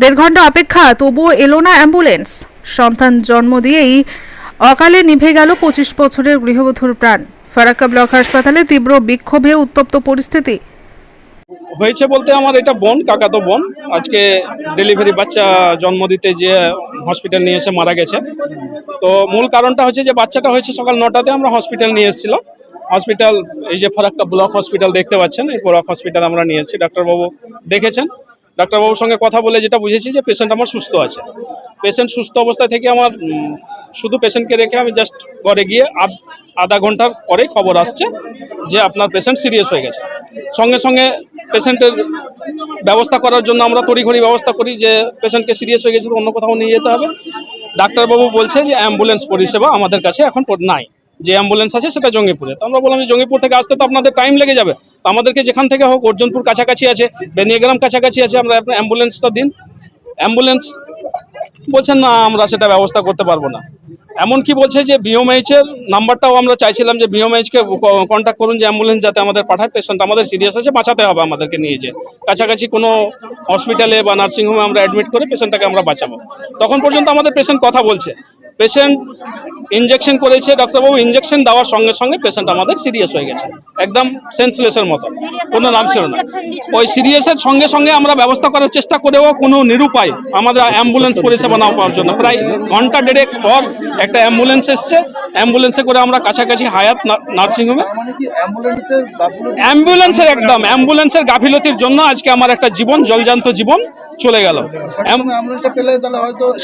দেড় ঘণ্টা অপেক্ষা, তবুও এলো না অ্যাম্বুলেন্স। সন্তান জন্ম দিয়েই অকালে নিভে গেল পঁচিশ বছরের গৃহবধূর প্রাণ। ফারাক্কা ব্লক হাসপাতালে তীব্র বিক্ষোভে উত্তপ্ত পরিস্থিতি। হয়েছে বলতে আমার এটা বোন, কাকাতো বোন। আজকে ডেলিভারি বাচ্চা জন্ম দিতে যে হসপিটাল নিয়ে এসে মারা গেছে। তো মূল কারণটা হচ্ছে যে বাচ্চাটা হয়েছে সকাল নটাতে, আমরা হসপিটাল নিয়ে এসেছিলাম। হসপিটাল, এই যে ফারাক্কা ব্লক হসপিটাল দেখতে পাচ্ছেন, এই ব্লক হসপিটাল আমরা নিয়ে এসেছি, ডাক্তারবাবু দেখেছেন। ডাক্তারবাবুর সঙ্গে কথা বলে যেটা বুঝেছি যে পেশেন্ট আমার সুস্থ আছে। পেশেন্ট সুস্থ অবস্থা থেকে আমার শুধু পেশেন্টকে রেখে আমি জাস্ট ঘরে গিয়ে আধ- ঘণ্টার পরে খবর আসছে যে আপনার পেশেন্ট সিরিয়াস হয়ে গেছে। সঙ্গে সঙ্গে পেশেন্টের ব্যবস্থা করার জন্য আমরা তড়িঘড়ি ব্যবস্থা করি যে পেশেন্টকে সিরিয়াস হয়ে গেছে তো অন্য কোথাও নিয়ে যেতে হবে। ডাক্তারবাবু বলছে যে অ্যাম্বুলেন্স পরিষেবা আমাদের কাছে এখন নাই। যে অ্যাম্বুলেন্স আছে সেটা জঙ্গিপুরে। তো আমরা বললাম যে জঙ্গিপুর থেকে আসতে তো আপনাদের টাইম লেগে যাবে। তো আমাদেরকে যেখান থেকে হোক, অর্জুনপুর কাছাকাছি আছে, বেনিয়াগ্রাম কাছাকাছি আছে, আমরা আপনার অ্যাম্বুলেন্সটা দিন। অ্যাম্বুলেন্স বলছেন, না, আমরা সেটা ব্যবস্থা করতে পারব না। এমনকি বলছে যে বিওমএইচ এর নাম্বারটাও আমরা চাইছিলাম যে বিওমএইচ কে কন্ট্যাক্ট করুন যে অ্যাম্বুলেন্স যাতে আমাদের পাঠায়। পেশেন্ট আমাদের সিরিয়াস আছে, বাঁচাতে হবে আমাদেরকে নিয়ে যে কাছাকাছি কোনো হসপিটালে বা নার্সিংহোমে আমরা অ্যাডমিট করে পেশেন্টটাকে আমরা বাঁচাবো। তখন পর্যন্ত আমাদের পেশেন্ট কথা বলছে। পেশেন্ট ইনজেকশন করেছে ডাক্তারবাবু ইনজেকশন দেওয়ার সঙ্গে সঙ্গে পেশেন্ট আমাদের সিরিয়াস হয়ে গেছে। একদম সেন্সলেসের মতো। কোনো নাম ছিল না। ওই সিরিয়াসের সঙ্গে সঙ্গে আমরা ব্যবস্থা করার চেষ্টা করেও কোনো নিরুপায় আমাদের অ্যাম্বুলেন্স পরিষেবা না পাওয়ার জন্য। প্রায় ঘণ্টা দেড়েক পর একটা অ্যাম্বুলেন্স এসছে। অ্যাম্বুলেন্সে করে আমরা কাছাকাছি হায়াত নার্সিংহোমে। অ্যাম্বুলেন্সের অ্যাম্বুলেন্সের একদম। অ্যাম্বুলেন্সের গাফিলতির জন্য আজকে আমার একটা জীবন জলজান্ত জীবন। চলে গেল।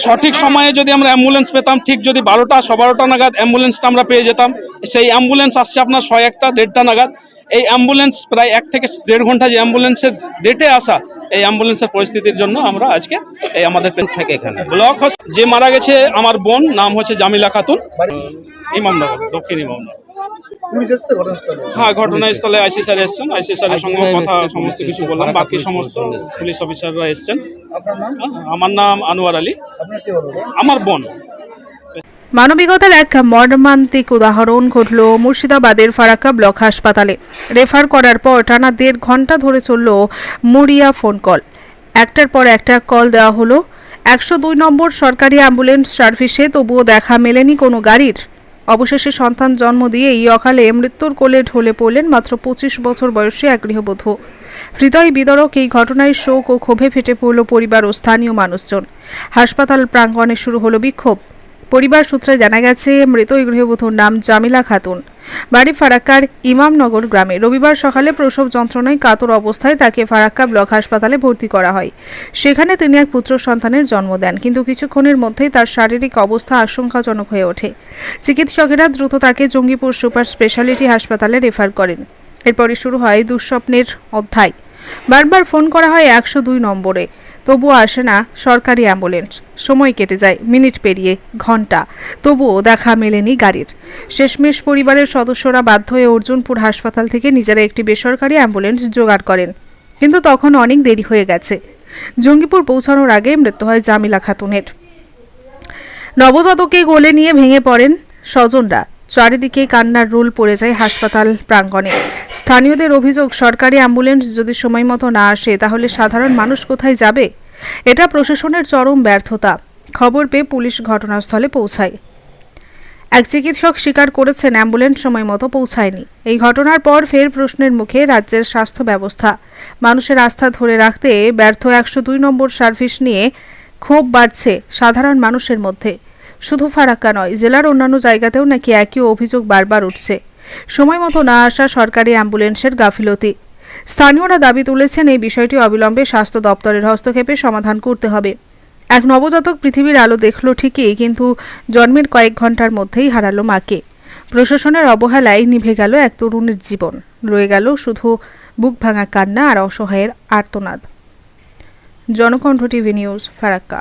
সঠিক সময় যদি আমরা অ্যাম্বুলেন্স পেতাম ঠিক যদি বারোটা ছ বারোটা নাগাদ অ্যাম্বুলেন্সটা আমরা পেয়ে যেতাম। সেই অ্যাম্বুলেন্স আসছে আপনার ছয় একটা দেড়টা নাগাদ। এই অ্যাম্বুলেন্স প্রায় এক থেকে দেড় ঘণ্টা যে অ্যাম্বুলেন্সের ডেটে আসা এই অ্যাম্বুলেন্সের পরিস্থিতির জন্য আমরা আজকে এই আমাদের থাকে এখানে। ব্লক যে মারা গেছে আমার বোন নাম হচ্ছে জামিলা খাতুন। ইমামনগর দক্ষিণ ইমামনগর। হ্যাঁ ঘটনাস্থলে আইসি স্যার এসছেন। আইসি স্যারের সঙ্গে কথা সমস্ত কিছু বললাম। বাকি সমস্ত পুলিশ অফিসাররা এসছেন। আপনার নাম? হ্যাঁ, আমার নাম আনোয়ার আলী। আমার বোন। মানবিকতার এক মর্মান্তিক উদাহরণ ঘটল মুর্শিদাবাদের ফারাক্কা ব্লক হাসপাতালে। রেফার করার পর টানা দেড় ঘণ্টা ধরে চলল মরিয়া ফোন কল। একটার পর একটা কল দেওয়া হলো। একশো দুই নম্বর সরকারি অ্যাম্বুলেন্স সার্ভিসে তবুও দেখা মেলেনি কোনো গাড়ির। অবশেষে সন্তান জন্ম দিয়েই অকালে মৃত্যুর কোলে ঢলে পড়লেন মাত্র পঁচিশ বছর বয়সে এক গৃহবধূ। হৃদয় বিদরক এই ঘটনায় শোক ও ক্ষোভে ফেটে পড়ল পরিবার ও স্থানীয় মানুষজন। হাসপাতাল প্রাঙ্গণে শুরু হলো বিক্ষোভ। পরিবার সূত্রে জানা গেছে, মৃত গৃহবধূর নাম জামিলা খাতুন। বাড়ি ফারাক্কার ইমামনগর গ্রামে রবিবার সকালে প্রসব যন্ত্রণায় কাতর অবস্থায় তাকে ফারাক্কা ব্লক হাসপাতালে ভর্তি করা হয়। সেখানে তিনি এক পুত্র সন্তানের জন্ম দেন, কিন্তু কিছুক্ষণের মধ্যেই তার শারীরিক অবস্থা আশঙ্কাজনক হয়ে ওঠে। চিকিৎসকেরা দ্রুত তাকে জঙ্গিপুর সুপার স্পেশালিটি হাসপাতালে রেফার করেন। এরপরই শুরু হয় দুঃস্বপ্নের অধ্যায়। বারবার ফোন করা হয় একশো দুই নম্বরে। তবুও আসে না সরকারি অ্যাম্বুলেন্স। সময় কেটে যায়, মিনিট পেরিয়ে ঘণ্টা তবুও দেখা মেলেনি গাড়ির। শেষমেশ পরিবারের সদস্যরা বাধ্য হয়ে অর্জুনপুর হাসপাতাল থেকে নিজেরা একটি বেসরকারি অ্যাম্বুলেন্স জোগাড় করেন। কিন্তু তখন অনেক দেরি হয়ে গেছে। জঙ্গিপুর পৌঁছানোর আগে মৃত্যু হয় জামিলা খাতুনের। নবজাতককে গোলে নিয়ে ভেঙে পড়েন স্বজনরা। চারিদিকে কান্নার রোল পড়ে যায় হাসপাতাল প্রাঙ্গণে। স্থানীয়দের অভিযোগ, সরকারি অ্যাম্বুলেন্স যদি সময় মতো না আসে, তাহলে সাধারণ মানুষ কোথায় যাবে? এটা প্রশাসনের চরম ব্যর্থতা। খবর পেয়ে পুলিশ ঘটনাস্থলে পৌঁছায়। এক চিকিৎসক স্বীকার করেছেন, অ্যাম্বুলেন্স সময় মতো পৌঁছায়নি। এই ঘটনার পর ফের প্রশ্নের মুখে রাজ্যের স্বাস্থ্য ব্যবস্থা। মানুষের আস্থা ধরে রাখতে ব্যর্থ একশো দুই নম্বর সার্ভিস নিয়ে ক্ষোভ বাড়ছে সাধারণ মানুষের মধ্যে। শুধু ফারাক্কা নয়, জেলার অন্যান্য জায়গাতেও নাকি একই অভিযোগ বারবার উঠছে। সময় মতো না আসা সরকারি অ্যাম্বুলেন্সের গাফিলতি। স্থানীয়রা দাবি তুলেছেন এই বিষয়টি অবিলম্বে স্বাস্থ্য দপ্তরের হস্তক্ষেপে সমাধান করতে হবে। এক নবজাতক পৃথিবীর আলো দেখল ঠিকই, কিন্তু জন্মের কয়েক ঘণ্টার মধ্যেই হারালো মাকে। প্রশাসনের অবহেলায় নিভে গেল এক তরুণের জীবন। রয়ে গেল শুধু বুক ভাঙা কান্না আর অসহায়ের আর্তনাদ। Janakantha TV news, Farakka.